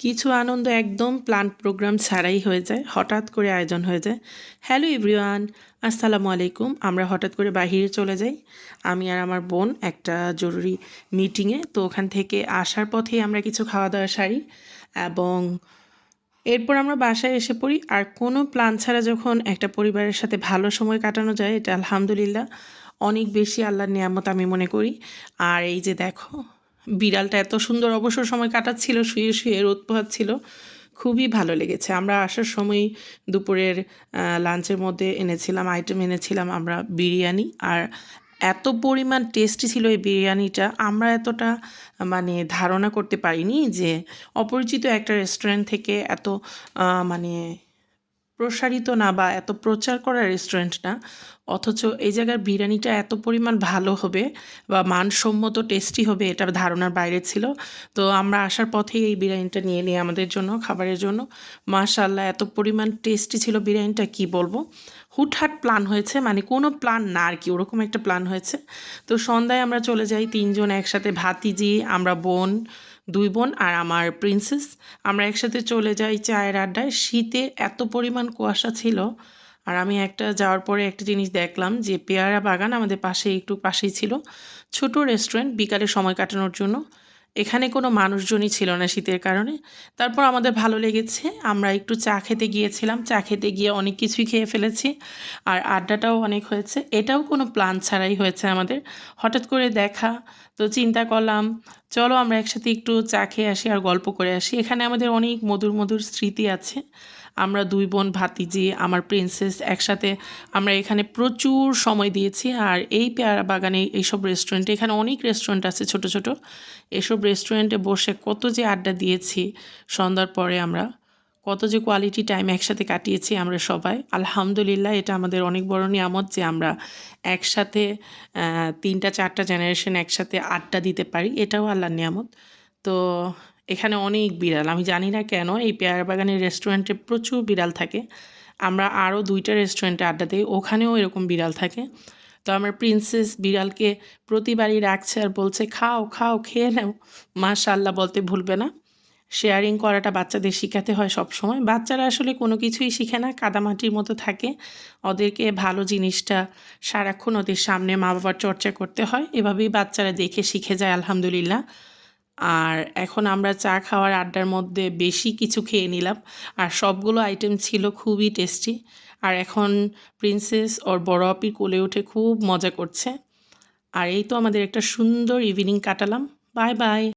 কিছু আনন্দ একদম plan programme ছাড়াই হয়ে যায়, হঠাৎ করে আয়োজন হয়ে যায়। হ্যালো এভরিওয়ান আসসালামু আলাইকুম। আমরা হঠাৎ করে বাহিরে চলে যাই। আমি আর আমার বোন একটা জরুরি মিটিংয়ে তো ওখান থেকে আসার পথেই আমরা কিছু খাওয়া দাওয়া সারি এবং এরপর আমরা বাসায় এসে পড়ি। আর কোনো প্ল্যান ছাড়া যখন একটা পরিবারের সাথে ভালো সময় কাটানো যায়, এটা আলহামদুলিল্লাহ। অনেক বেশি আল্লাহর নিয়ামত আমি মনে করি। আর এই যে দেখো বিড়ালটা এত সুন্দর অবসর সময় কাটাচ্ছিল, শুয়ে শুয়ে রোদ পোহাচ্ছিল। খুবই ভালো লেগেছে। আমরা আসার সময় দুপুরের লাঞ্চের মধ্যে এনেছিলাম আইটেম এনেছিলাম আমরা বিরিয়ানি। আর এত পরিমাণ টেস্টি ছিল এই বিরিয়ানিটা, আমরা এতটা মানে ধারণা করতে পারিনি যে অপরিচিত একটা রেস্টুরেন্ট থেকে এত মানে প্রসারিত না বা এত প্রচার করা রেস্টুরেন্ট না। অথচ এই জায়গার বিরিয়ানিটা এত পরিমাণ ভালো হবে বা মানসম্মত টেস্টি হবে এটা ধারণার বাইরে ছিল। তো আমরা আসার পথেই এই বিরিয়ানিটা নিয়ে নিই আমাদের জন্য, খাবারের জন্য। মাশাল্লাহ এত পরিমাণ টেস্টি ছিল বিরিয়ানিটা, কি বলব? হুটহাট প্ল্যান হয়েছে মানে কোনো প্ল্যান না আর কি, ওরকম একটা প্ল্যান হয়েছে। তো সন্ধ্যায় আমরা চলে যাই তিনজন একসাথে, ভাতিজি, আমরা বোন, দুই বোন আর আমার প্রিন্সেস আমরা একসাথে চলে যাই চায়ের আড্ডায়। শীতে এত পরিমাণ কুয়াশা ছিল আর আমি একটা যাওয়ার পরে একটা জিনিস দেখলাম যে পেয়ারা বাগান আমাদের পাশে একটু পাশেই ছিল। ছোট রেস্টুরেন্ট বিকালে সময় কাটানোর জন্য। এখানে কোনো মানুষজনই ছিল না শীতের কারণে। তারপর আমাদের ভালো লেগেছে। আমরা একটু চা খেতে গিয়েছিলাম। চা খেতে গিয়ে অনেক কিছুই খেয়ে ফেলেছি। আর আড্ডাটাও অনেক হয়েছে। এটাও কোনো প্ল্যান ছাড়াই হয়েছে আমাদের। হঠাৎ করে দেখা, তো চিন্তা করলাম, চলো আমরা একসাথে একটু চা খেয়ে আসি আর গল্প করে আসি। এখানে আমাদের অনেক মধুর মধুর স্মৃতি আছে। আমরা দুই বোন ভাতিজি, আমার প্রিন্সেস একসাথে আমরা এখানে প্রচুর সময় দিয়েছি। আর এই পেয়ারা বাগানে এইসব রেস্টুরেন্টে এখানে অনেক রেস্টুরেন্ট আছে ছোট ছোট। এসব রেস্টুরেন্টে বসে কত যে আড্ডা দিয়েছি, সন্ধ্যার পরে আমরা কত যে কোয়ালিটি টাইম একসাথে কাটিয়েছি আমরা সবাই। আলহামদুলিল্লাহ, এটা আমাদের অনেক বড় নিয়ামত যে আমরা একসাথে তিনটা, চারটা জেনারেশন একসাথে আড্ডা দিতে পারি। এটাও আল্লাহর নিয়ামত। তো এখানে অনেক বিড়াল। আমি জানি না কেন এই পেয়ারা বাগানের রেস্টুরেন্টে প্রচুর বিড়াল থাকে। আমরা আরও দুইটা রেস্টুরেন্টে আড্ডা দিই, ওখানেও এরকম বিড়াল থাকে। তো আমার প্রিন্সেস বিড়ালকে প্রতিবারই রাখছে আর বলছে, খাও খাও, খেয়ে নাও। মাশাল্লাহ বলতে ভুলবে না। শেয়ারিং করাটা বাচ্চাদের শেখাতে হয় সব সময় বাচ্চারা আসলে কোনো কিছুই শিখে না, কাদামাটির মতো থাকে। ওদেরকে ভালো জিনিসটা সারাক্ষণ ওদের সামনে মা বাবার চর্চা করতে হয়। এভাবেই বাচ্চারা দেখে শিখে যায়, আলহামদুলিল্লাহ। আর এখন আমরা চা খাওয়ার আড্ডার মধ্যে বেশি কিছু খেয়ে নিলাম। আর সবগুলো আইটেম ছিল খুবই টেস্টি আর এখন প্রিন্সেস ওর বড় আপি কোলে উঠে খুব মজা করছে। আর এই তো আমাদের একটা সুন্দর ইভিনিং কাটালাম। Bye bye